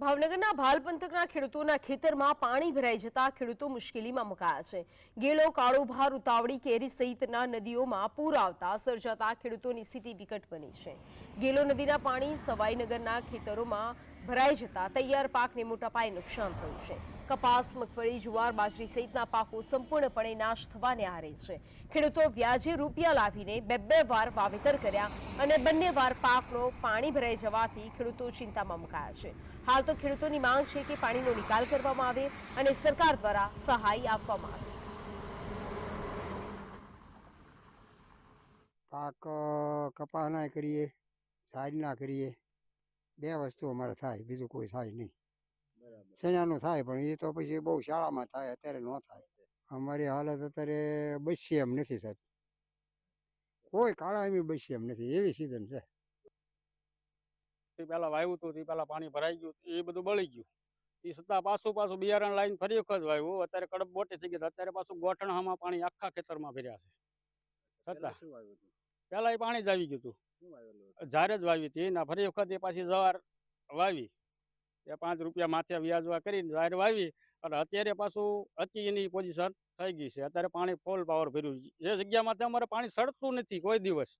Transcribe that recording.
ભાવનગરના ભાલ પંથકના ખેડૂતોના ખેતરમાં પાણી ભરાઈ જતા ખેડૂતો મુશ્કેલીમાં મુકાયા છે. ગેલો કાળોભાર ઉતાવળી, કેરી સહિતના નદીઓમાં પૂર આવતા સર્જાતા ખેડૂતોની સ્થિતિ વિકટ બની છે. ગેલો નદીના પાણી સવાઈનગરના ખેતરોમાં ભરાઈ જતા તૈયાર પાકને મોટા પાયે નુકસાન થયું છે. કપાસ, મગફળી, જુવાર, બાજરી સહિતના પાકો સંપૂર્ણપણે નાશ થવાને આરે છે. ખેડૂતો વ્યાજે રૂપિયા લાવીને બે બે વાર વાવેતર કર્યા અને બંને વાર પાકનો પાણી ભરાઈ જવાથી ખેડૂતો ચિંતામાં મુકાયા છે. હાલ તો ખેડૂતોની માંગ છે કે પાણીનો નિકાલ કરવામાં આવે અને સરકાર દ્વારા સહાય આપવામાં આવે. પાક કપાસ ના કરીએ સારીના કરીએ. બે વસ્તુ અમારે થાય બીજું કોઈ થાય નહીં. શેણાનું થાય પણ એ તો પછી બહુ શાળામાં થાય અત્યારે ન થાય. અમારી હાલત અત્યારે બસી એમ નથી સાહેબ. કોઈ કાળા એમ બસી એમ નથી એવી સિઝન છે. પેલા વાવ્યું હતું તે પેલા પાણી ભરાઈ ગયું એ બધું બળી ગયું. એ છતાં પાછું પાછું બિયારણ લાઈન ફરી વખત વાવ્યું અત્યારે કડપ મોટી થઈ ગઈ અત્યારે પાછું ગોઠણામાં પાણી આખા ખેતરમાં ભર્યા છે. છતાં પેલા એ પાણી જ આવી ગયું હતું. ઝાર જ વાવી હતી. ને ફરી વખત એ પાછી જવાર વાવી. એ પાંચ રૂપિયા માથે વ્યાજવા કરીને જાહેર વાવી. અને અત્યારે પાછું અતિ એની પોઝિશન થઈ ગઈ છે. અત્યારે પાણી ફૂલ પાવર ભર્યું. જે જગ્યામાંથી અમારે પાણી સડતું નથી કોઈ દિવસ.